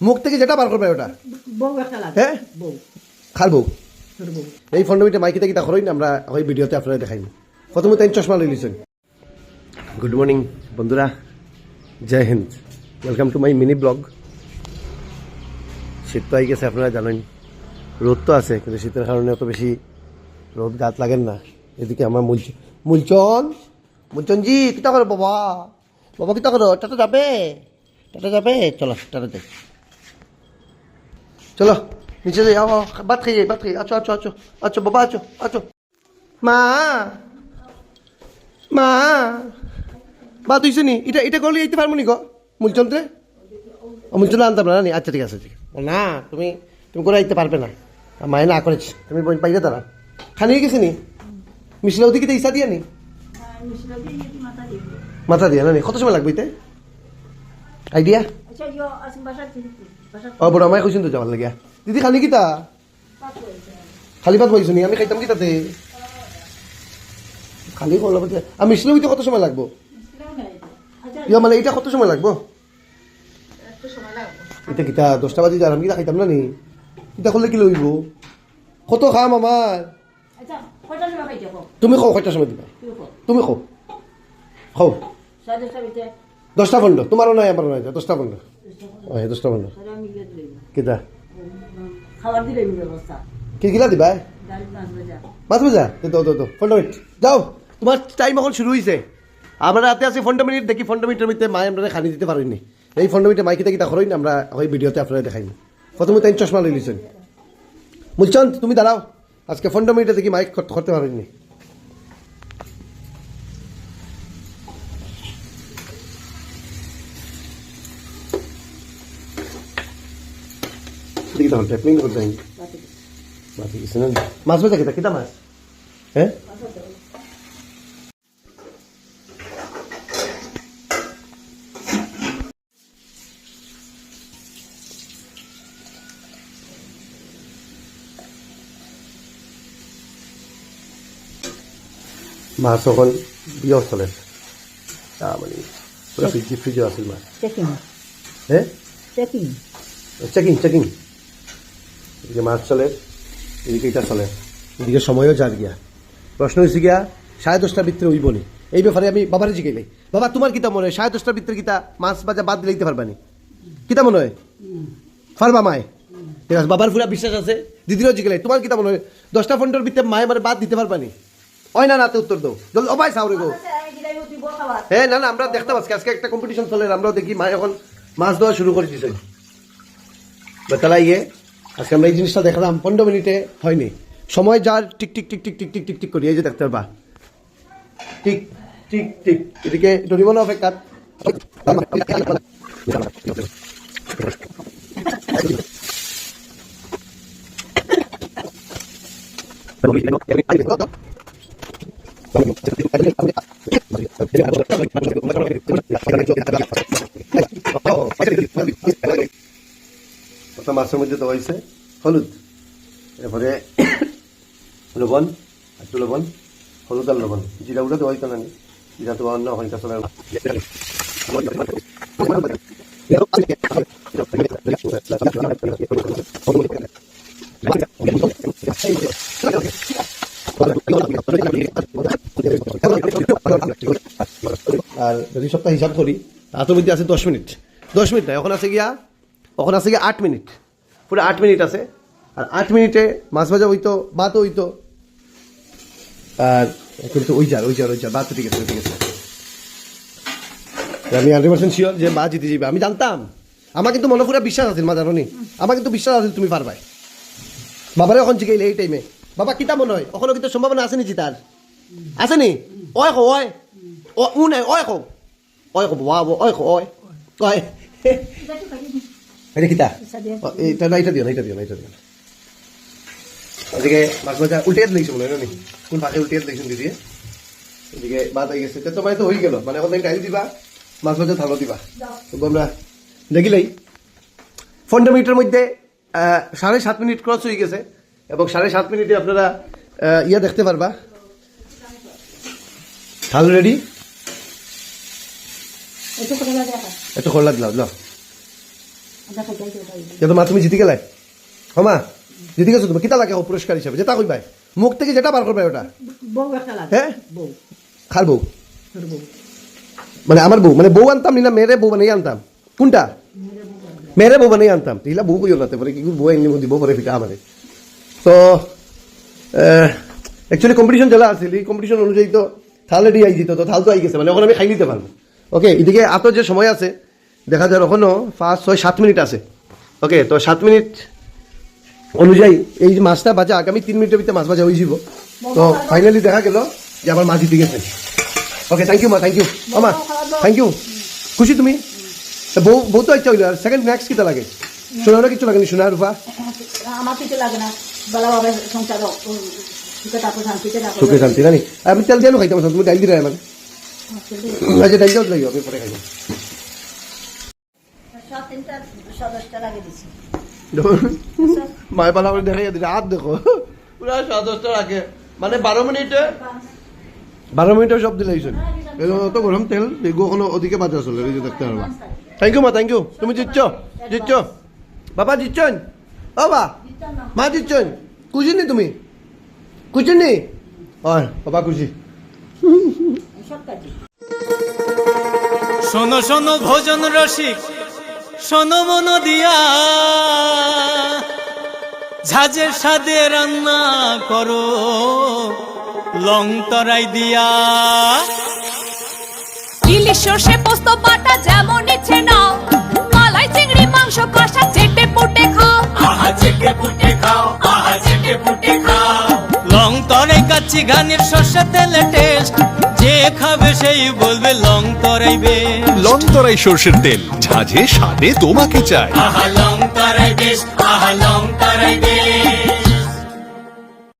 মুখ থেকে যেটা বার করবে ওটা। হ্যাঁ? বউ। খার বউ। ছোট বউ। এই ফন্ডমিটা মাইকিতে কিতা করেন আমরা ওই ভিডিওতে আপনারা দেখাইন প্রথমে তাই চশমা লই লিছেন গুড মর্নিং বন্ধুরা। জয় Hind. Welcome to my mini blog শীত তো আই গেছে আপনারা জানেন। রোদ তো আছে কিন্তু শীতের কারণে অত বেশি রোদ গাত লাগেন না। এদিকে আমার মুলচ মুলচন। মুলচন জি কিতা করো বাবা? বাবা কিতা করো? টাটা যাবে? টাটা যাবে? চলো টাটা যাই। চলো, নিচে যাই, আও ভাত খাই ভাত খাই আছো আছো আছো আছো, বাবা, আছো আছো। মা! মা! ভাত হইছে নি? এটা এটা করলে এইতে পারব নি গো? মূলচন্দ্রে? মূলচন্দ্র আনতাম না নি? আচ্ছা ঠিক আছে, ঠিক। না, তুমি তুমি করে আইতে পারবে না। মায়ে না করেছে। তুমি পাইলে তারা খানি গেছে নি? মিশলা ওদিকে তো ইসা দিয়া নি? মাথা দিয়া না নি? কত সময় লাগবে এতে আইডিয়া? ও বড় আমায় কইছেন তো যাওয়ার লাগিয়া দিদি খালি কিতা? খালি ভাত পাইছো নি? আমি খাইতাম কিতাতে? খালি করলাম আমি মিশলে হইতে কত সময় লাগবো? ইয়া মানে এটা কত সময় লাগবো? এটা কিতা দশটা বাজে যার আমি কিতা খাইতাম না নি? এটা করলে কি লইব কত খাম আমার তুমি খাও কয়টা সময় দিবা? তুমি খাও খাও দশটা পনেরো তোমারও নাই আমারও নাই দশটা পনেরো অ সেইটো ষ্টাফাণ্ডাৰ কেইটা কিগিলা দিবা মাছ ভাজা। ফোনটা মিনিট যাও তোমার টাইম এখন শুরু হয়েছে আমরা রাতে আছি ফোনটা মিনিট দেখি ফোনটা মিনিটের মধ্যে মায়ে আমরা খানি দিতে পারিনি। এই ফোনটা মিনিটে মাইকে দেখি দেখেন আমরা ওই ভিডিওতে আপনারা দেখাইনি। প্রথমে তাই চশমা লই লিছেন বলছেন তুমি দাঁড়াও। আজকে ফোনটা মিনিটে দেখি মাইক করতে পারিনি। tinggi tangan teh, tinggi tangan teh. Mati. Mati. Mas betul kita kita mas. Eh? মাছ অকল বিয় চলে মানে পুরা ফ্ৰিজ ফ্ৰিজৰ আছিল মাছ চেকিং হে চেকিং চেকিং চেকিং এদিকে মাছ চলে এদিকে এটা চলে। এদিকে সময়ও যার গিয়া। প্রশ্ন হয়েছে গিয়া সাড়ে দশটার ভিতরে ওই বলি। এই ব্যাপারে আমি বাবারে জিগাইলাই। বাবা তোমার কিতা মনে হয়? সাড়ে দশটার ভিতরে কিতা মাছ বাজা বাদ দিলে দিতে পারবানি কিতা মনে হয়? পারবা মায়? ঠিক আছে বাবার পুরা বিশ্বাস আছে। দিদিরও জিগাইলাই। তোমার কিতা মনে হয়? দশটা পনেরোর ভিতরে মায়ে মানে বাদ দিতে পারবানি হয় না নাতে উত্তর দাও। জলদি অবাই সাউরে গো। হ্যাঁ না না আমরা দেখতে পাচ্ছি আজকে একটা কম্পিটিশন চলে আমরাও দেখি মা এখন মাছ দেওয়া শুরু করে বেতালা ইয়ে আজকে আমরা এই জিনিসটা দেখলাম, পনেরো মিনিটে হয়নি। সময় যার tick tick tick tick tick tick tick tick করি, এই যে দেখতে পারবা। Tick tick tick. এদিকে ডরিমন অপেক্ষা ওটা মাছের মধ্যে দেওয়া হয়েছে হলুদ। এরপরে লবণ, একটু লবণ, হলুদ আর লবণ। জিরা উড়ে দেওয়া হইতো না? জিরা তো অন্য হয় কাছে আর যদি সপ্তাহ হিসাব করি, তার মধ্যে আছে দশ মিনিট। দশ মিনিট না, এখন আছে গিয়া এখন আছে গিয়া আট মিনিট। পুরো আট মিনিট আছে। আর আট মিনিটে মাছ ভাজা হইতো ভাতও হইতো। আর কিন্তু ওই যার ওই যার ওই যার ভাত ঠিক আছে ঠিক আছে। আমি হান্ড্রেড পার্সেন্ট শিওর যে মা জিতে যাবে আমি জানতাম। আমার কিন্তু মনে পুরো বিশ্বাস আছিল মা জানো নি আমার কিন্তু বিশ্বাস আছিল তুমি পারবাই বাবারে এখন জিগাইলে এই টাইমে বাবা কিতা মনে হয়? ওখানে কিন্তু সম্ভাবনা আছে নি জিতার আছে নি? ওই কো ওই ও উ নাই ওই কো ওই কো বাবা ওই কো ওই ওই এটা এটা না এটা দিও না এটা দিও না এটা দিও না। এদিকে মাছ ভাজা উল্টে দিয়েছি মনে হয় না নি? কোন পাখে উল্টে দিয়েছেন দিদি? এদিকে ভাত হয়ে গেছে। তো তোমার তো হয়ে গেল। মানে এখন টাইম দিবা মাছ ভাজা থালো দিবা। তো আমরা দেখিলেই? পনেরো মিনিটের মধ্যে সাড়ে সাত মিনিট ক্রস হয়ে গেছে। এবং সাড়ে সাত মিনিটে আপনারা ইয়া দেখতে পারবা। থাল রেডি দেখা খোলা দিলাম ল আমরা খাই খাই খাই যে মা তুমি জিতে গেলে হমা জিতে গেছো তুমি। কিতা লাগে পুরস্কার হিসাবে যেটা কইবাই মুখ থেকে যেটা বার করবে ওটা? হ্যাঁ? খার বউ। মানে আমার বউ মানে বউ আনতাম নি না মেরে বউ বানিয়ে আনতাম। কোনটা? মেরে বউ বানিয়ে আনতাম। তিলা বউ কইও নাতে পরে কি বউ এমনি দিব পরে ফিটা আমারে তো অ্যাকচুয়ালি কম্পিটিশন চলা আছিল। এই কম্পিটিশন অনুযায়ী তো থাল রেডি আই দিত তো থাল তো আই গেছে মানে এখন আমি খাই নিতে পারব ওকে এদিকে আতর যে সময় আছে দেখা যায় এখনও পাঁচ ছয় সাত মিনিট আছে। ওকে তো সাত মিনিট অনুযায়ী এই যে মাছটা বাজা আগামী তিন মিনিটের ভিতরে মাছ ভাজা হয়ে যাব তো ফাইনালি দেখা গেল যে আমার মাছ জিতে গেছে। ওকে থ্যাংক ইউ মা থ্যাংক ইউ মা থ্যাংক ইউ খুশি তুমি? তা বউ বউ তো ইচ্ছা হইল আর সেকেন্ড নেক্সট কিটা লাগে? সোনারও কিছু লাগেনি সোনার রূপা? আমার কিছু লাগে না। সংসার সুখে শান্তি জানি আমি তেল দিয়ে খাইতাম তুমি ডাইল দিয়ে মানে আচ্ছা ডাইল দিও লাগবে আমি পরে সব তিনটা সদস্যটা লাগে দিছি। মায় পালা করে দেখাই দিলে হাত দেখো পুরা সাদশটা রাখে মানে বারো মিনিটে? বারো মিনিটের সব দিলে এইসব অত গরম তেল বেগু কোনো ওদিকে বাজা চলে এই দেখতে পারবা। থ্যাংক ইউ মা থ্যাংক ইউ তুমি জিতছ জিতছ। বাবা জিতছেন? ও বা মা জিতছেন? খুশি নি তুমি? খুশি নি হয় বাবা খুশি শোনো শোনো ভোজন রসিক। শোনো মন দিয়া। ঝাঁঝের সাদে রান্না করো লং তরাই দিয়া। ইলিশ সর্ষে পোস্ত বাটা যেমন ইচ্ছে নাও মালাই চিংড়ি মাংস কষা চেটে পুটে খাও। আহা চেটে পুটে তরাই ঘানির সর্ষে তেলে টেস্ট যে খাবে সেই বলবে লং তরাইবে। লং তরাই সর্ষের তেল। ঝাঁঝে স্বাদে তোমাকে চাই। আহা লং তরাই বেশ আহা লং তরাই বেশ